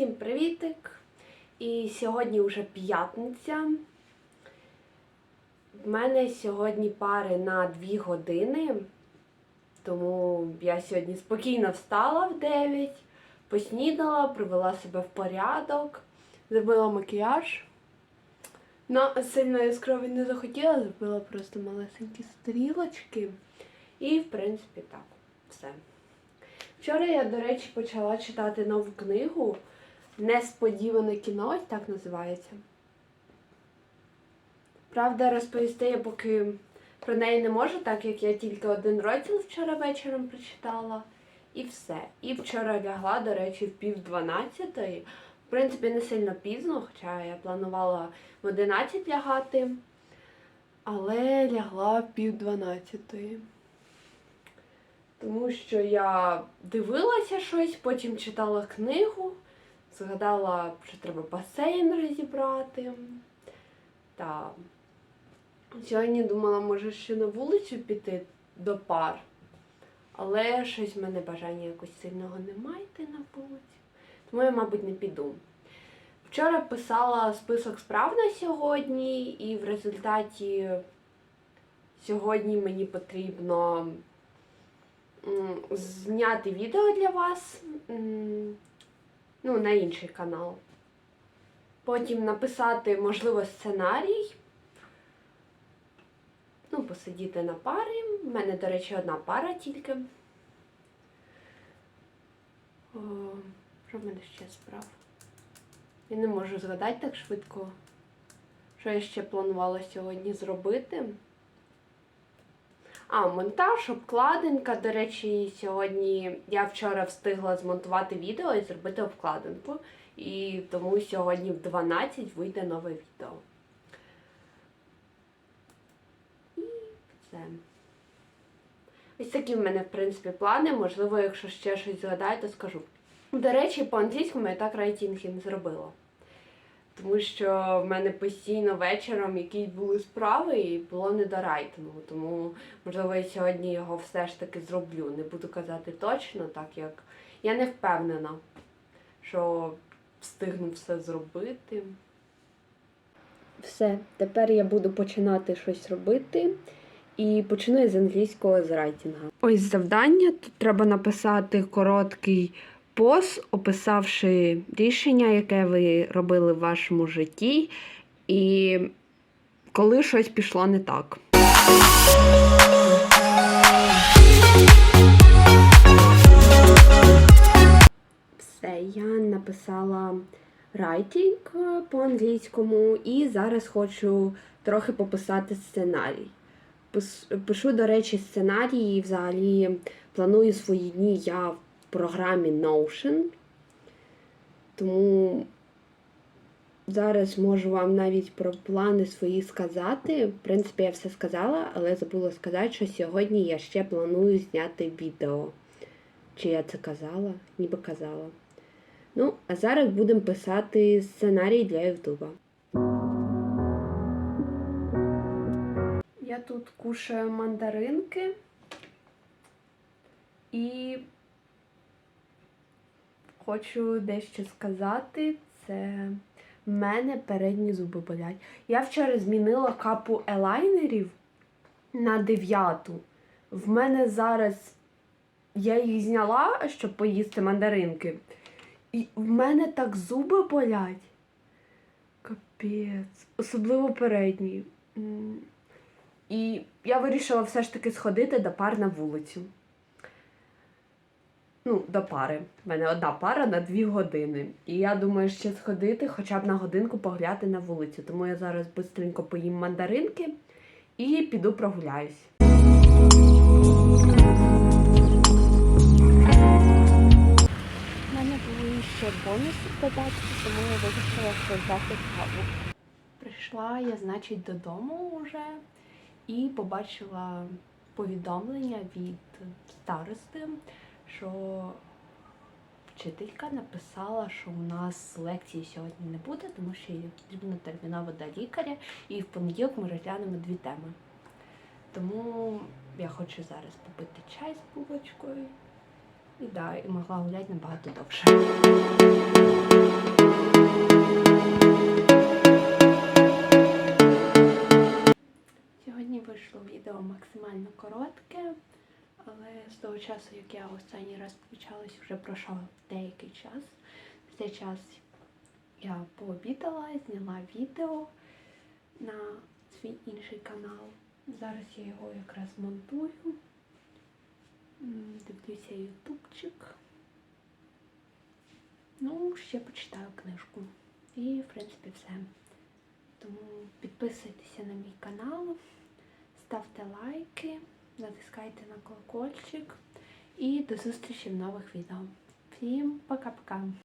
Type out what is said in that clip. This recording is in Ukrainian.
Всім привітик! І сьогодні вже п'ятниця. В мене сьогодні пари на 2 години, тому я сьогодні спокійно встала в 9, поснідала, привела себе в порядок, зробила макіяж. Ну, сильно яскравий не захотіла, зробила просто малесенькі стрілочки. І, в принципі, так, все. Вчора я, до речі, почала читати нову книгу Несподіване кіно, ось так називається. Правда, розповісти я поки про неї не можу, так як я тільки один розділ вчора вечором прочитала. І все. І вчора лягла, до речі, в пів дванадцятої. В принципі, не сильно пізно, хоча я планувала в 11 лягати, але лягла в пів дванадцятої. Тому що я дивилася щось, потім читала книгу, згадала, що треба басейн розібрати. Та сьогодні думала, може ще на вулицю піти до пар. Але щось в мене бажання якось сильного немає йти на вулицю. Тому я, мабуть, не піду. Вчора писала список справ на сьогодні, і в результаті сьогодні мені потрібно зняти відео для вас ну, на інший канал. Потім написати, можливо, сценарій. Ну, посидіти на парі. У мене, до речі, одна пара тільки. О, що в мене ще справ? Я не можу згадати так швидко, що я ще планувала сьогодні зробити. А, монтаж, обкладинка. До речі, сьогодні я вчора встигла змонтувати відео і зробити обкладинку. І тому сьогодні в 12 вийде нове відео. І все. Ось такі в мене, в принципі, плани. Можливо, якщо ще щось згадаю, то скажу. До речі, по-англійському я так рейтинг не зробила. Тому що в мене постійно вечором якісь були справи і було не до рейтингу. Тому, можливо, я сьогодні його все ж таки зроблю. Не буду казати точно, так як я не впевнена, що встигну все зробити. Все, тепер я буду починати щось робити. І почну я з англійського з райтінга. Ось завдання. Тут треба написати короткий пост, описавши рішення, яке ви робили в вашому житті, і коли щось пішло не так. Все, я написала е, по-англійському і зараз хочу трохи пописати сценарій. Пишу, до речі, сценарії взагалі планую свої дні я програмі Notion. Тому зараз можу вам навіть про плани свої сказати. В принципі, я все сказала, але забула сказати, що сьогодні я ще планую зняти відео. Чи я це казала? Ніби казала. Ну, а зараз будемо писати сценарій для Ютуба. Я тут кушаю мандаринки і хочу дещо сказати. Це в мене передні зуби болять. Я вчора змінила капу елайнерів на дев'яту. В мене зараз я їх зняла, щоб поїсти мандаринки. І в мене так зуби болять. Капець. Особливо передні. І я вирішила все ж таки сходити до пар на вулицю. Ну, до пари. У мене одна пара на дві години. І я думаю, ще сходити хоча б на годинку погуляти на вулицю. Тому я зараз швидко поїм мандаринки і піду прогуляюсь. У мене були ще бонуси додати, тому я вирішила взяти каву. Прийшла я, значить, додому вже і побачила повідомлення від старости, що вчителька написала, що у нас лекції сьогодні не буде, тому що їй потрібно терміново до лікаря, і в понеділок ми розглянемо дві теми. Тому я хочу зараз попити чай з булочкою І да, і могла гуляти набагато довше. Сьогодні вийшло відео максимально коротке, але з того часу, як я останній раз включалась, вже пройшов деякий час. Цей час я пообідала, зняла відео на свій інший канал. Зараз я його якраз монтую. Дивлюся ютубчик. Ну, ще почитаю книжку. І, в принципі, все. Тому підписуйтеся на мій канал, ставте лайки, натискайте на колокольчик і до зустрічі в нових відео. Всім пока-пока!